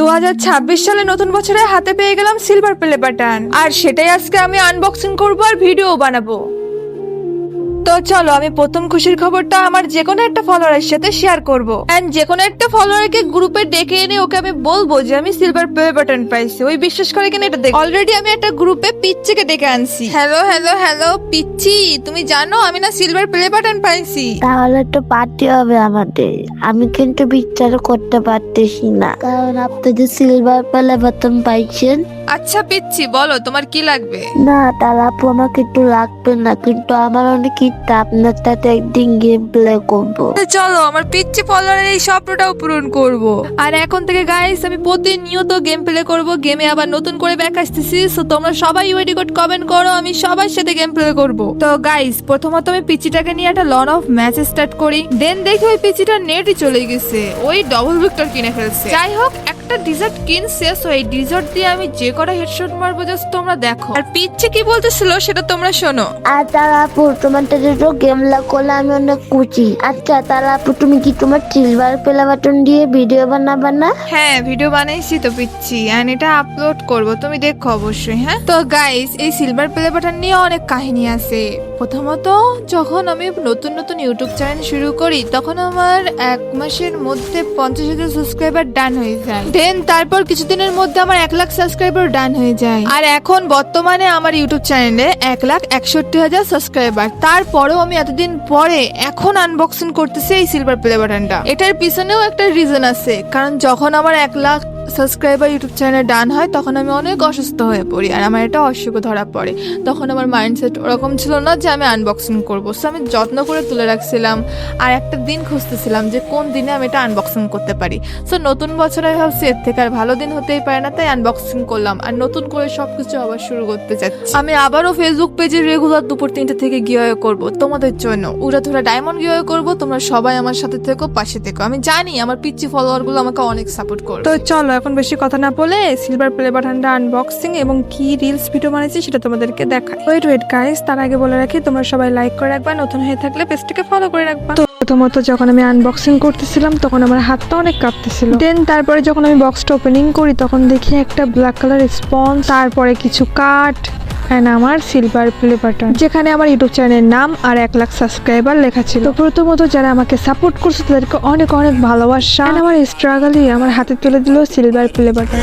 দু হাজার ছাব্বিশ সালে নতুন বছরে হাতে পেয়ে গেলাম সিলভার প্লে বাটন আর সেটাই আজকে আমি আনবক্সিং করব আর ভিডিও বানাবো। তো চলো আমি প্রথম খুশির খবরটা আমার যে কোনো একটা ফলোয়ারের সাথে শেয়ার করব। এন্ড যে কোনো একটা ফলোয়ারকে গ্রুপে ডেকে এনে ওকে আমি বলব যে আমি সিলভার প্লে বাটন পাইছি। ওই বিশ্বাস করে কিনা এটা দেখ। অলরেডি আমি একটা গ্রুপে পিচ্চিকে ডেকে আনছি। হ্যালো হ্যালো হ্যালো পিচ্চি তুমি জানো আমি না সিলভার প্লে বাটন পাইছি। তাহলে তো পার্টি হবে আমাদের। আমি কিন্তু বিচার করতে পারতেছি না। কারণ আপনি যে সিলভার পেলে বেতন পাইছেন। আচ্ছা পিচ্ছি বলো তোমার কি লাগবে? না তাহলে আপু আমার কিন্তু লাগবে না। কিন্তু আমার অনেক ইচ্ছা আপনার সাথে একদিন গেম প্লে করব। চলো, আমার পিচ্ছি ফলোয়ারের এই স্বপ্নটাও পূরণ করব। আর এখন থেকে গাইস আমি প্রতিনিয়ত গেম প্লে করব। গেমে আবার নতুন করে ব্যাক আসতেছি সো তোমরা সবাই ওয়েটি কোড কমেন্ট করো, আমি সবার সাথে গেম প্লে করব। তো গাইস প্রথমত আমি পিচিটাকে নিয়ে একটা লন অফ ম্যাচ স্টার্ট করি। দেন দেখি ওই পিচিটা নেটই চলে গেছে, ওই ডবল ভিক্টর কিনে ফেলছে। যাই হোক একটা ডিজার্ট কিন শেষ ওই ডিজার্ট দিয়ে আমি যে কটা হেডশট মারবো জাস্ট তোমরা দেখো। আর পিচ্ছি কি বলতেছিল সেটা তোমরা শোনো। আর তারা আপু তোমার তো গেম লা করলে আমি অনেক কুচি আচ্ছা তারা আপু তুমি কি তোমার সিলভার পেলা বাটন দিয়ে ভিডিও বানাবা না? হ্যাঁ ভিডিও বানাইছি তো পিচ্ছি অ্যান্ড এটা আপলোড করব। তুমি দেখো অবশ্যই হ্যাঁ? তো গাইস এই সিলভার প্লে বাটন নিয়ে অনেক কাহিনী আছে। প্রথমত, যখন আমি নতুন নতুন ইউটিউব চ্যানেল শুরু করি, তখন আমার এক মাসের মধ্যে পঞ্চাশ হাজার সাবস্ক্রাইবার ডান হয়ে যায়। দেন তারপর কিছুদিনের মধ্যে আমার এক লাখ সাবস্ক্রাইবার ডান হয়ে যায়। আর এখন বর্তমানে আমার ইউটিউব চ্যানেলে এক লাখ একষট্টি হাজার সাবস্ক্রাইবার তারপরেও আমি এতদিন পরে এখন আনবক্সিং করতেছি এই সিলভার প্লে বাটনটা এটার পিছনেও একটা রিজন আছে। কারণ যখন আমার এক লাখ সাবস্ক্রাইবার ইউটিউব চ্যানেলে ডান হয়, তখন আমি অনেক অসুস্থ হয়ে পড়ি আর আমার এটা অসুখ ধরা পড়ে। তখন আমার মাইন্ডসেট ওরকম ছিল না যে আমি আনবক্সিং করব। সো আমি যত্ন করে তুলে রাখছিলাম আর একটা দিন খুঁজতেছিলাম যে কোন দিনে আমি এটা আনবক্সিং করতে পারি। সো নতুন বছরে ভাবছি, এর থেকে আর ভালো দিন হতেই পারে না, তাই আনবক্সিং করলাম আর নতুন করে সব কিছু আবার শুরু করতে চাচ্ছি। আমি আবারও ফেসবুক পেজে রেগুলার দুপুর তিনটে থেকে গিয়ে করব। তোমাদের জন্য উড়াধুরা ডায়মন্ড গিয়ে করব। তোমরা সবাই আমার সাথে থেকো, পাশে থেকো। আমি জানি আমার পিচ্ছি ফলোয়ারগুলো আমাকে অনেক সাপোর্ট করবে। তো চলো এখন বেশি কথা না বলে সিলভার প্লে বাটনটা আনবক্সিং এবং কি রিলস ভিডিও বানিয়েছি সেটা তোমাদেরকে দেখাই। ওয়েট ওয়েট গাইস তার আগে বলে রাখি তোমরা সবাই লাইক করে রাখবা নতুন হয়ে থাকলে পেজটাকে ফলো করে রাখবা। তো প্রথমত যখন আমি আনবক্সিং করতেছিলাম তখন আমার হাতটা অনেক কাঁপতেছিল। দেন তারপরে যখন আমি বক্সটা ওপেনিং করি তখন দেখি একটা ব্ল্যাক কালার স্পঞ্জ তারপরে কিছু কাঠ অ্যান্ড আমার সিলভার প্লে বাটন যেখানে আমার ইউটিউব চ্যানেলের নাম আর এক লাখ সাবস্ক্রাইবার লেখা ছিল। তো প্রথমত যারা আমাকে সাপোর্ট করছে, তাদেরকে অনেক অনেক ভালোবাসা। আমার স্ট্রাগলই আমার হাতে তুলে দিল সিলভার প্লে বাটন